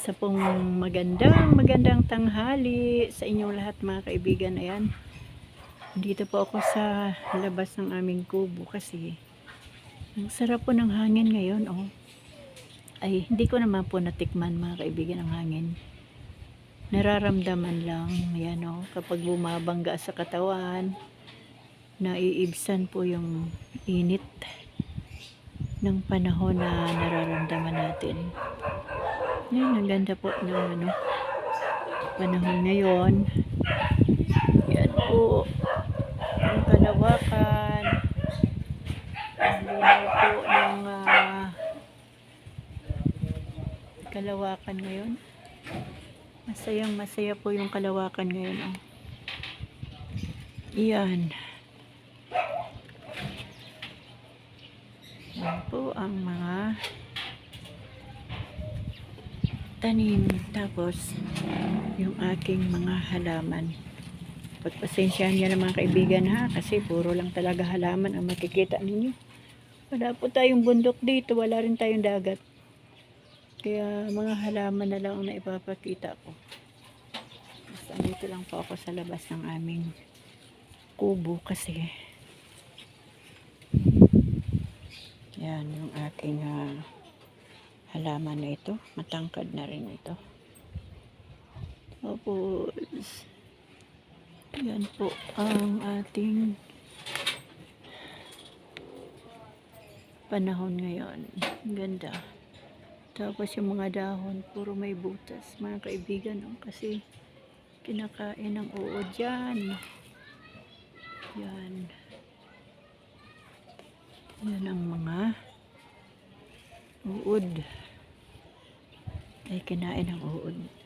Sa pong magandang, magandang tanghali sa inyong lahat mga kaibigan. Ayan. Dito po ako sa labas ng aming kubo kasi ang sarap po ng hangin ngayon. Oh. Ay, hindi ko naman po natikman mga kaibigan ang hangin. Nararamdaman lang, yan oh, kapag bumabangga sa katawan, naiibsan po yung init ng panahon na nararamdaman natin. Yan, ang ganda po ng ano, panahon ngayon. Yan po, ang kalawakan. Ang linaw po ng ah, kalawakan ngayon. Masayang masaya po yung kalawakan ngayon. Oh. Iyan. Yan po ang mga tanim. Tapos, yung aking mga halaman. Pagpasensyahan niyo na mga kaibigan ha, kasi puro lang talaga halaman ang makikita ninyo. Wala po tayong bundok dito, wala rin tayong dagat. Kaya mga halaman na lang ang naipapakita ko. Basta dito lang po ako sa labas ng aming kubo kasi yan yung aking ah, halaman na ito. Matangkad na rin ito. Tapos yan po ang ating panahon ngayon. Ganda. Tapos yung mga dahon, puro may butas. Mga kaibigan, kasi kinakain ng uod dyan. Yan. Yan ang mga uod. Ay kinain ng uod.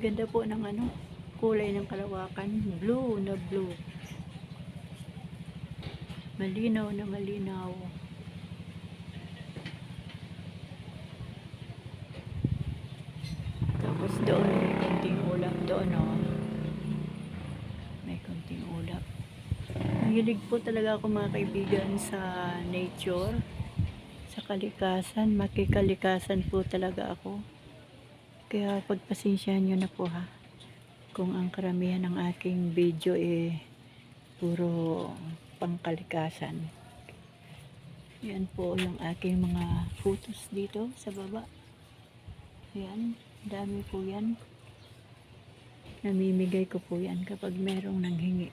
Ganda-ganda po ng ano, kulay ng kalawakan. Blue na blue. Malinaw na malinaw. Tapos doon may konting ulap doon, oh. May konting ulap. Mahilig po talaga ako mga kaibigan sa nature, sa kalikasan. Makikalikasan po talaga ako. Kaya pagpasensyahan nyo na po ha. Kung ang karamihan ng aking video eh puro pangkalikasan. Yan po yung aking mga photos dito sa baba. Yan, dami po yan. Namimigay ko po yan kapag merong nanghingi.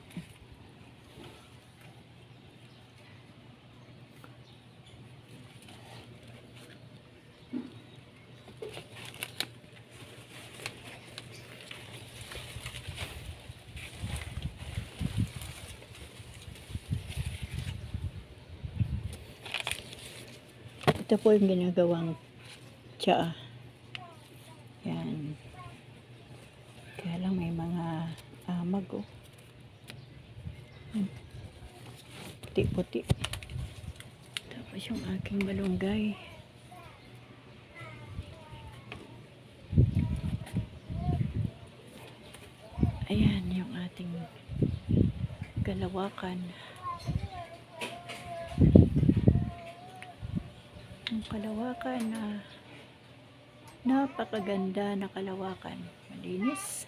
Ito po yung ginagawang tsaa. Yan. Kaya lang may mga amag oh. Puti-puti. Tapos yung aking malunggay. Ayan yung ating kalawakan. Ang kalawakan na napakaganda na kalawakan. Malinis.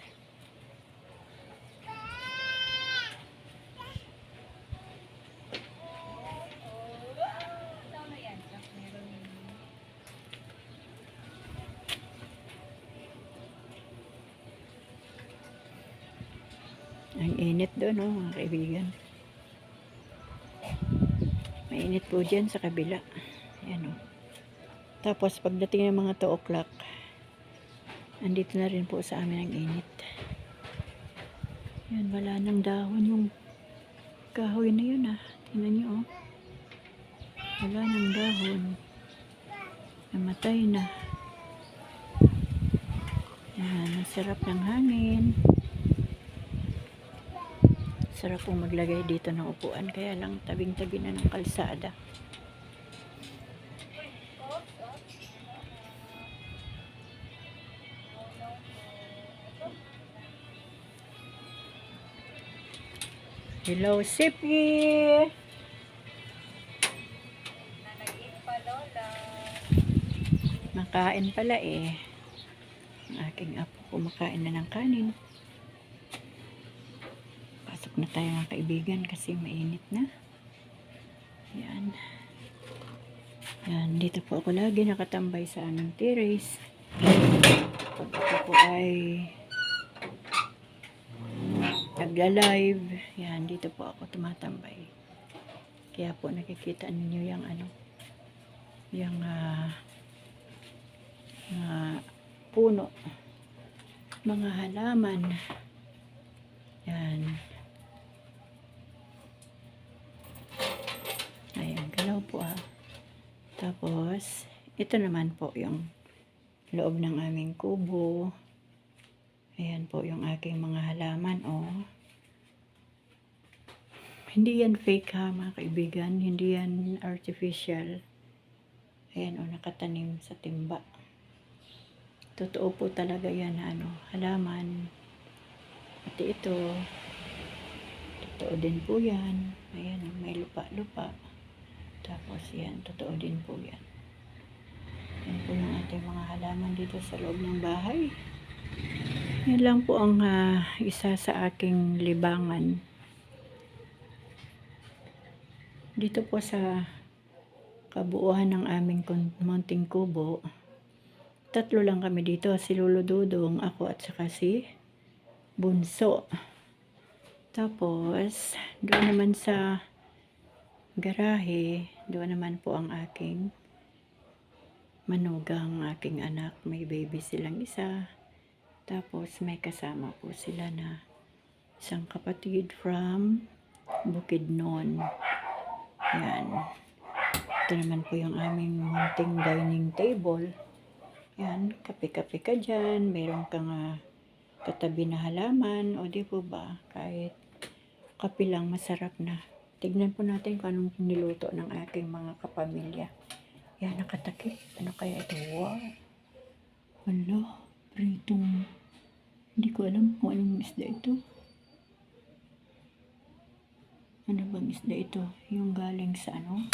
Ang init doon, oh, mga kaibigan. Mainit po dyan sa kabila. Ayan, oh. Tapos, pagdating ng mga 2 o'clock, andito na rin po sa amin ang init. Yan, wala nang dahon yung kahoy na yun ah. Tingnan nyo oh. Wala nang dahon. Namatay na. Yan, sarap ng hangin. Sarap pong maglagay dito ng upuan. Kaya lang tabing-tabi na ng kalsada. Hello, Sippy! Makain pala eh. Ang aking apo kumakain na ng kanin. Pasok na tayo mga kaibigan kasi mainit na. Yan. Yan, dito po ako lagi nakatambay sa aming terrace. Pag ako po ay nagla-live, yan, dito po ako tumatambay. Kaya po nakikita ninyo yung ano, yung ah, mga puno, mga halaman. Yan. Ayan, galaw po ah. Tapos, ito naman po yung loob ng aming kubo. Ayan po yung aking mga halaman, oh. Hindi yan fake ha, mga kaibigan. Hindi yan artificial. Ayan, oh, nakatanim sa timba. Totoo po talaga yan, ano, halaman. Pati ito. Totoo din po yan. Ayan, oh, may lupa-lupa. Tapos yan, totoo din po yan. Yan po yung ating mga halaman dito sa loob ng bahay. Yan lang po ang ah, isa sa aking libangan. Dito po sa kabuuan ng aming munting kubo, tatlo lang kami dito. Si Lolo Dudong, ako at saka si Bunso. Tapos, doon naman sa garahe, doon naman po ang aking manugang aking anak. May baby silang isa. Tapos may kasama po sila na isang kapatid from Bukidnon. Yan. Ito naman po yung aming munting dining table. Yan, kape-kape ka dyan. Meron kang ah, katabi na halaman. O di po ba? Kahit kape lang masarap na. Tignan po natin kung anong niluto ng aking mga kapamilya. Yan, nakatakip. Ano kaya ito? Wow. Wala. Pritong. Hindi ko alam kung anong isda ito. Ano bang isda ito? Yung galing sa ano?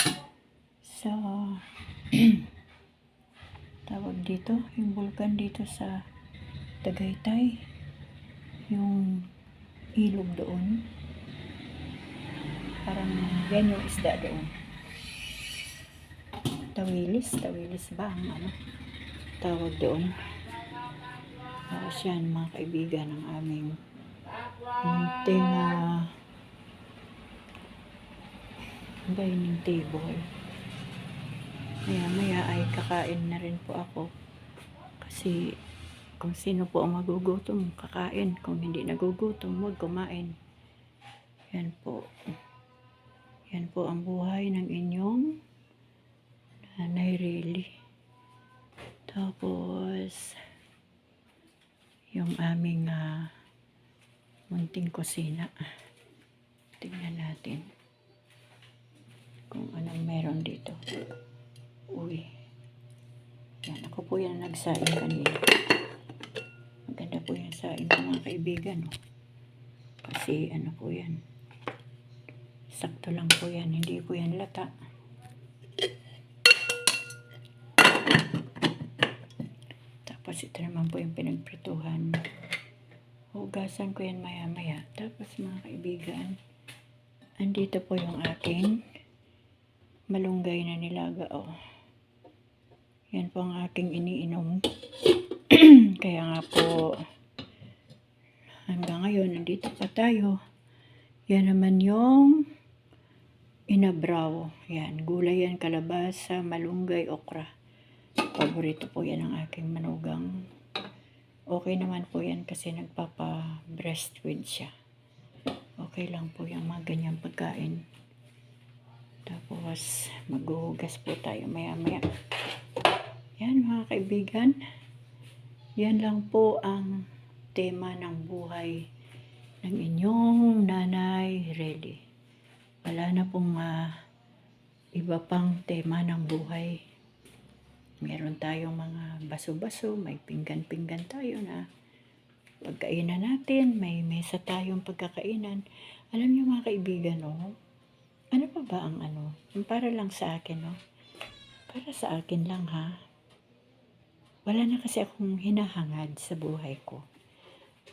Sa tawag dito, yung vulkan dito sa Tagaytay. Yung ilog doon. Parang yan yung isda doon. Tawilis, tawilis ba ang ano? Tawag doon. Tapos yan mga kaibigan ng aming munting ah, dining table. Maya maya ay kakain na rin po ako. Kasi kung sino po ang magugutom, kakain. Kung hindi nagugutom, huwag kumain. Yan po. Yan po ang buhay ng inyong nanay really. Tapos, yung aming ah, munting kusina. Tingnan natin kung anong meron dito. Uy. Yan, ako po yan nagsaing kanina. Maganda po yan saing ko mga kaibigan. Oh. Kasi ano po yan. Sakto lang po yan. Hindi po yan lata. Tapos ito naman po yung pinagprituhan. Hugasan ko yan maya maya. Tapos mga kaibigan, andito po yung aking malunggay na nilaga. Oh. Yan po ang aking iniinom. Kaya nga po, hanggang ngayon, nandito pa tayo. Yan naman yung inabraw. Yan, gulay yan, kalabasa, malunggay, okra. Paborito po yan ng aking manugang. Okay naman po yan kasi nagpapa-breastfeed siya. Okay lang po yung mga ganyang pagkain. Tapos, maghuhugas po tayo maya-maya. Yan mga kaibigan. Yan lang po ang tema ng buhay ng inyong nanay Relly. Wala na pong ah, iba pang tema ng buhay. Meron tayong mga baso-baso, may pinggan-pinggan tayo na pagkainan natin, may mesa tayong pagkakainan. Alam niyo mga kaibigan, no? Ano pa ba ang ano? Yung Para lang sa akin, no? Para sa akin lang, ha? Wala na kasi akong hinahangad sa buhay ko.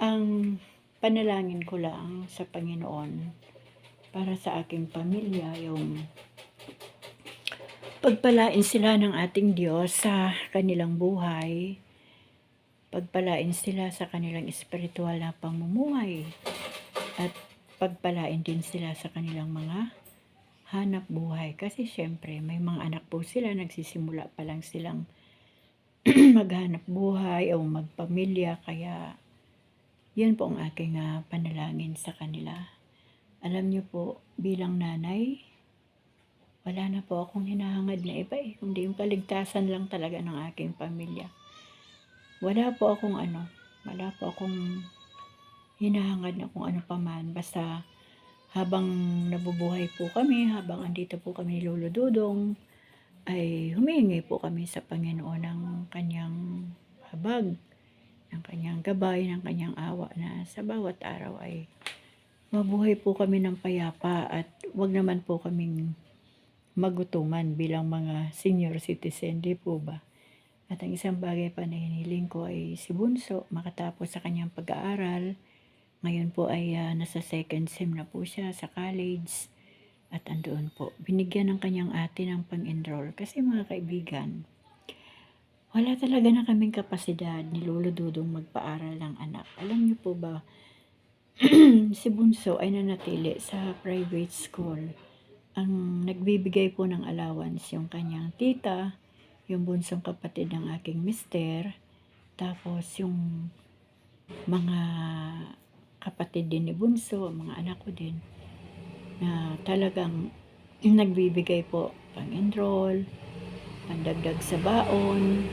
Ang panalangin ko lang sa Panginoon para sa aking pamilya, yung pagpalain sila ng ating Diyos sa kanilang buhay, pagpalain sila sa kanilang espiritual na pamumuhay, at pagpalain din sila sa kanilang mga hanap buhay. Kasi syempre, may mga anak po sila, nagsisimula pa lang silang maghanap buhay o magpamilya. Kaya, yun po ang aking ah, panalangin sa kanila. Alam niyo po, bilang nanay, wala na po akong hinahangad na iba eh, kundi yung kaligtasan lang talaga ng aking pamilya. Wala po akong ano, wala po akong hinahangad na kung ano pa man. Basta habang nabubuhay po kami, habang andito po kami Lolo Dudong, ay humingi po kami sa Panginoon ng kanyang habag, ng kanyang gabay, ng kanyang awa na sa bawat araw ay mabuhay po kami ng payapa at wag naman po kaming magutuman bilang mga senior citizen, di po ba? At ang isang bagay pa na hiniling ko ay si Bunso makatapos sa kanyang pag-aaral. Ngayon po ay ah, nasa second sem na po siya sa college. At andoon po, binigyan ng kanyang ate ng pang-enroll. Kasi mga kaibigan, wala talaga na kaming kapasidad ni Lolo Dudong magpaaral ng anak. Alam niyo po ba, si Bunso ay nanatili sa private school ang nagbibigay po ng allowance yung kanyang tita, yung bunsong kapatid ng aking mister, tapos yung mga kapatid din ni Bunso, mga anak ko din, na talagang nagbibigay po pang-enroll, pandagdag sa baon,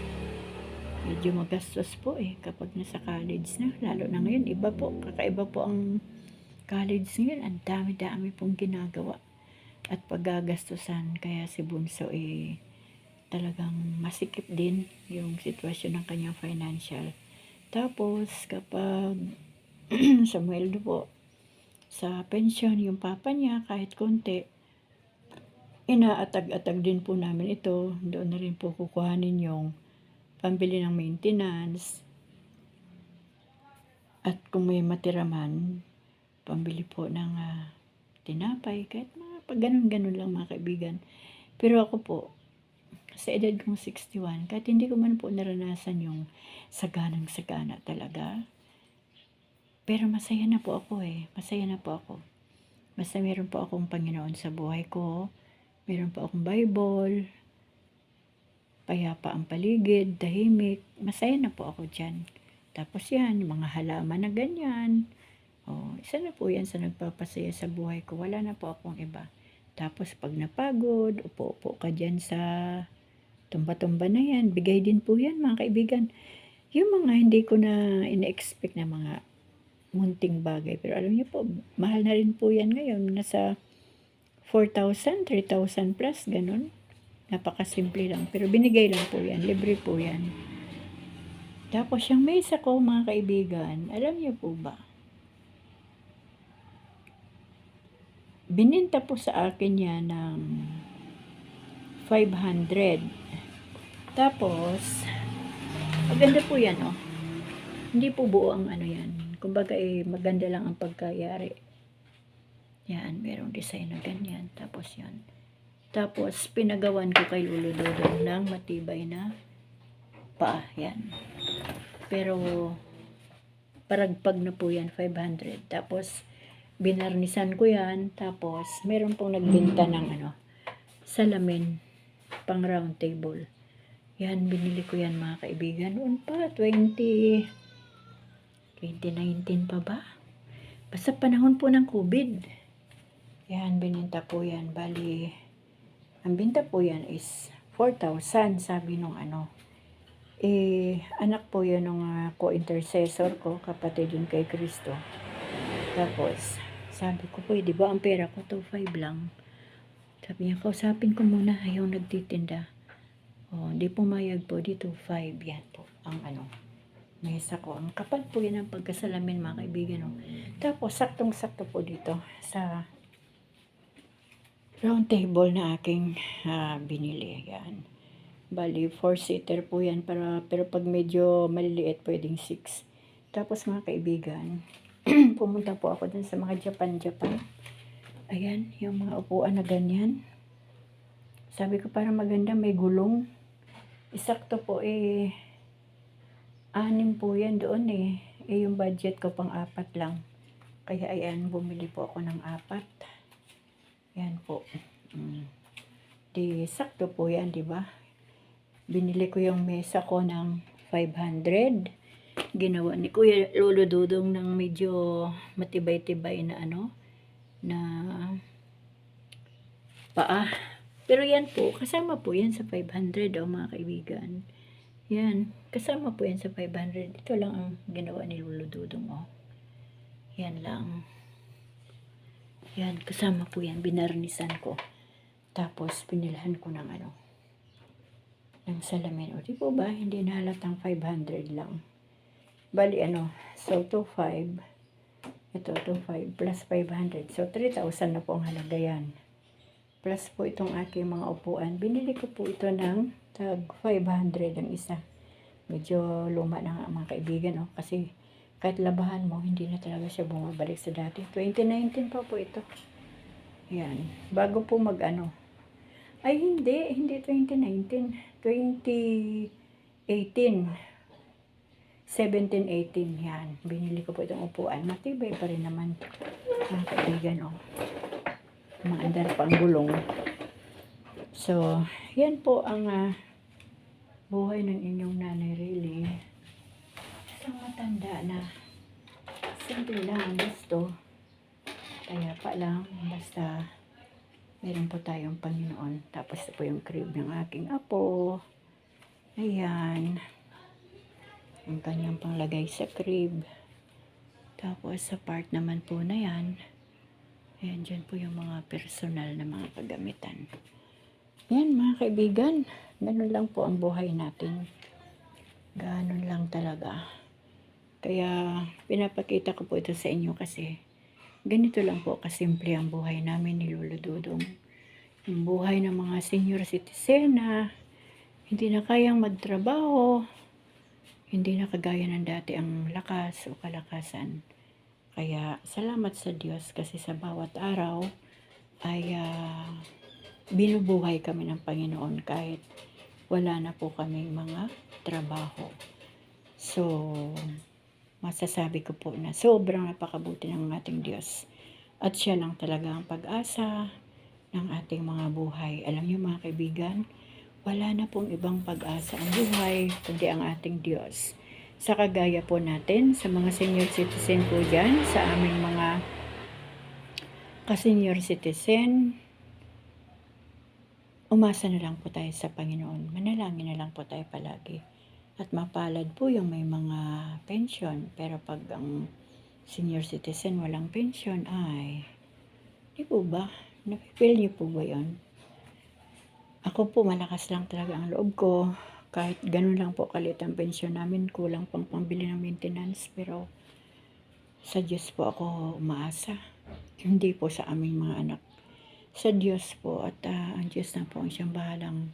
medyo magastos po eh kapag nasa college na, lalo na ngayon, iba po, kakaiba po ang college ngayon, ang dami-dami pong ginagawa at paggagastusan. Kaya si Bunso eh talagang masikip din yung sitwasyon ng kanyang financial. Tapos kapag sa mweldo po, sa pension, yung papa niya kahit konti, inaatag-atag din po namin ito. Doon na rin po kukuhanin yung pambili ng maintenance. At kung may matira man, pambili po ng ah, tinapay, kahit mga pag ganun-ganun lang mga kaibigan. Pero ako po, sa edad kong 61, kahit hindi ko man po naranasan yung saganang-sagana talaga, pero masaya na po ako eh. Masaya na po ako. Basta meron po akong Panginoon sa buhay ko. Meron po akong Bible. Payapa ang paligid, tahimik. Masaya na po ako dyan. Tapos yan, mga halaman na ganyan. Oh, isa na po yan sa nagpapasaya sa buhay ko. Wala na po akong iba. Tapos pag napagod, upo-upo ka dyan sa tumba-tumba na yan. Bigay din po yan mga kaibigan. Yung mga hindi ko na ina-expect na mga munting bagay. Pero alam niyo po, mahal na rin po yan ngayon. Nasa 4,000, 3,000 plus, ganun. Napakasimple lang. Pero binigay lang po yan. Libre po yan. Tapos yung mesa ko, mga kaibigan, alam niyo po ba? Bininta po sa akin yan ng 500. Tapos, maganda po yan, oh. Hindi po buo ang ano yan. Kumbaga, eh, maganda lang ang pagkayari. Yan, merong design na ganyan. Tapos yan. Tapos, pinagawan ko kay Lolo Dodong ng matibay na pa. Yan. Pero, paragpag na po yan, 500. Tapos, binarnisan ko yan. Tapos, meron pong nagbinta ng ano, salamin, pang round table. Yan, binili ko yan mga kaibigan. Noon pa, 20, 2019 pa ba? Basta panahon po ng COVID. Yan, bininta po yan. Bali, ang binta po yan is 4,000 sabi nung ano. Eh, anak po yan ng ah, co-intercessor ko, kapatid yun kay Kristo. Tapos, sabi ko po, di ba ang pera ko, 2,500 lang. Sabi niya, kausapin ko muna, ayaw nagtitinda. Oh, di pumayag po, di 2,500. Yan po, ang ano, mesa ko. Ang kapal po yan ang pagkasalamin, mga kaibigan. Oh. Tapos, saktong-sakto po dito sa round table na aking ah, binili. Yan. Bali, four-seater po yan. Para, pero pag medyo maliliit, pwedeng six. Tapos mga kaibigan, pumunta po ako dun sa mga Japan-Japan. Ayan, yung mga upuan na ganyan. Sabi ko para maganda, may gulong. Isakto po eh, anim po yan doon eh. Eh yung budget ko pang apat lang. Kaya ayan, bumili po ako ng apat. Yan po. Mm. Di, sakto po yan, di ba? Binili ko yung mesa ko ng 500. Ginawa ni Kuya Lolo Dudong ng medyo matibay-tibay na ano, na paa. Pero yan po, kasama po yan sa 500 o mga kaibigan. Yan, kasama po yan sa 500. Ito lang ang ginawa ni Lolo Dudong, oh. Yan lang. Yan, kasama po yan. Binarnisan ko. Tapos, pinilhan ko ng ano, ng salamin. O, di po ba? Hindi na halatang 500 lang. Bali, ano, so, 2,500. Ito, 2,500 plus 500. So, 3,000 na po ang halaga yan. Plus po itong aking mga upuan. Binili ko po ito ng tag 500 ang isa. Medyo luma na nga mga kaibigan, oh, kasi kahit labahan mo, hindi na talaga siya bumabalik sa dati. 2019 pa po ito. Yan. Bago po mag ano. Ay, hindi. Hindi 2019. 2018. 17, 18. Yan. Binili ko po itong upuan. Matibay pa rin naman. Mga kaibigan, oh. Maandar pa ang gulong. So, yan po ang ah, buhay ng inyong nanay really. Isang matanda na simple lang ang gusto. Kaya pa lang, basta meron po tayong Panginoon. Tapos po yung crib ng aking apo. Ayan. Yung kanyang panglagay sa crib. Tapos sa part naman po na yan, ayan dyan po yung mga personal na mga kagamitan. Yan mga kaibigan, ganun lang po ang buhay natin. Ganun lang talaga. Kaya pinapakita ko po ito sa inyo kasi ganito lang po kasimple ang buhay namin ni Lolo Dudong. Yung buhay ng mga senior citizen na hindi na kayang magtrabaho, hindi na kagaya ng dati ang lakas o kalakasan. Kaya salamat sa Diyos kasi sa bawat araw ay ah, binubuhay kami ng Panginoon kahit wala na po kaming mga trabaho. So, masasabi ko po na sobrang napakabuti ng ating Diyos. At siya lang talaga ang pag-asa ng ating mga buhay. Alam niyo mga kaibigan, wala na pong ibang pag-asa ang buhay, kundi ang ating Diyos. Sa kagaya po natin, sa mga senior citizen po dyan, sa aming mga ka-senior citizen, umasa na lang po tayo sa Panginoon. Manalangin na lang po tayo palagi. At mapalad po yung may mga pension. Pero pag ang senior citizen walang pension, ay, di po ba? Napipil niyo po ba yun? Ako po, malakas lang talaga ang loob ko. Kahit ganun lang po kalit ang pensyon namin, kulang pang pambili ng maintenance. Pero sa Diyos po ako umaasa. Hindi po sa aming mga anak. Sa Diyos po at ah, ang Diyos na po ang siyang bahalang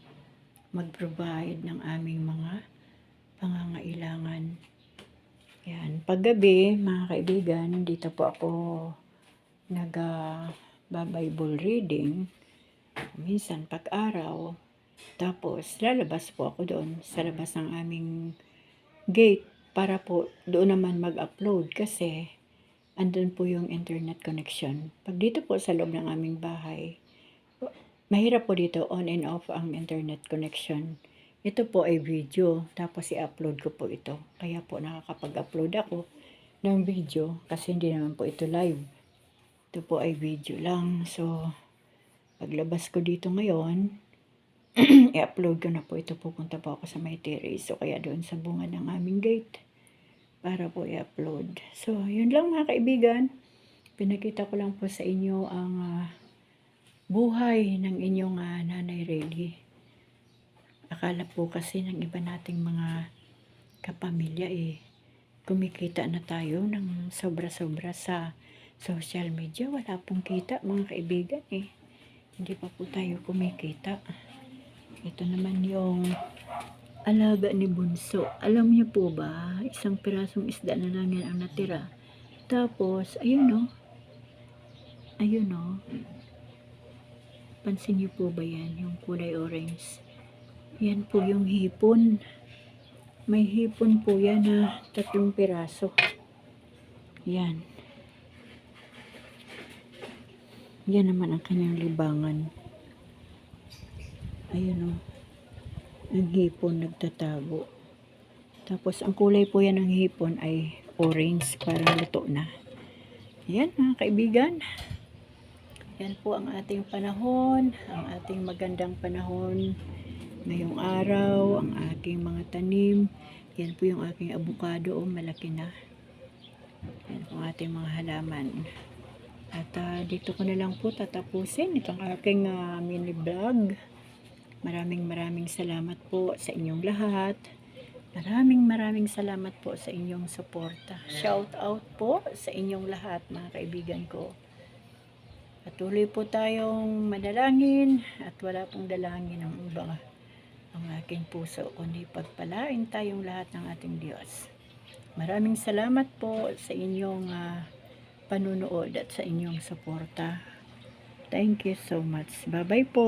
mag-provide ng aming mga pangangailangan. Yan. Paggabi, mga kaibigan, dito po ako nag ah, ba-Bible reading. Minsan pag-araw. Tapos, lalabas po ako doon sa labas ng aming gate para po doon naman mag-upload kasi andun po yung internet connection. Pag dito po sa loob ng aming bahay, mahirap po dito on and off ang internet connection. Ito po ay video, tapos i-upload ko po ito. Kaya po nakakapag-upload ako ng video kasi hindi naman po ito live. Ito po ay video lang. So, paglabas ko dito ngayon, i-upload ko na po ito. Pupunta po ako sa may terrace. So, kaya doon sa bunga ng aming gate para po i-upload. So, yun lang mga kaibigan. Pinakita ko lang po sa inyo ang ah, buhay ng inyong ah, nanay Rayleigh. Akala po kasi ng iba nating mga kapamilya eh, kumikita na tayo ng sobra-sobra sa social media. Wala pong kita mga kaibigan eh. Hindi pa po tayo kumikita. Ito naman yung alaga ni Bunso. Alam niyo po ba, isang pirasong isda na lang yan ang natira. Tapos, ayun no. Ayun no. Pansin niyo po ba yan, yung kulay orange? Yan po yung hipon. May hipon po yan na tatlong piraso. Yan. Yan naman ang kanyang libangan. Ayun o. Ang hipon nagtatago. Tapos ang kulay po yan ng hipon ay orange. Parang luto na. Yan mga kaibigan. Yan po ang ating panahon. Ang ating magandang panahon ngayong araw, ang aking mga tanim. Yan po yung aking abukado, oh, malaki na. Yan po ang ating mga halaman. At ah, dito ko na lang po tatapusin itong aking ah, mini vlog. Maraming maraming salamat po sa inyong lahat. Maraming maraming salamat po sa inyong suporta. Shout out po sa inyong lahat mga kaibigan ko. Patuloy po tayong manalangin at wala pong dalangin ng iba ang aking puso, kundi pagpalain tayong lahat ng ating Diyos. Maraming salamat po sa inyong ah, panunood at sa inyong suporta. Thank you so much. Bye-bye po.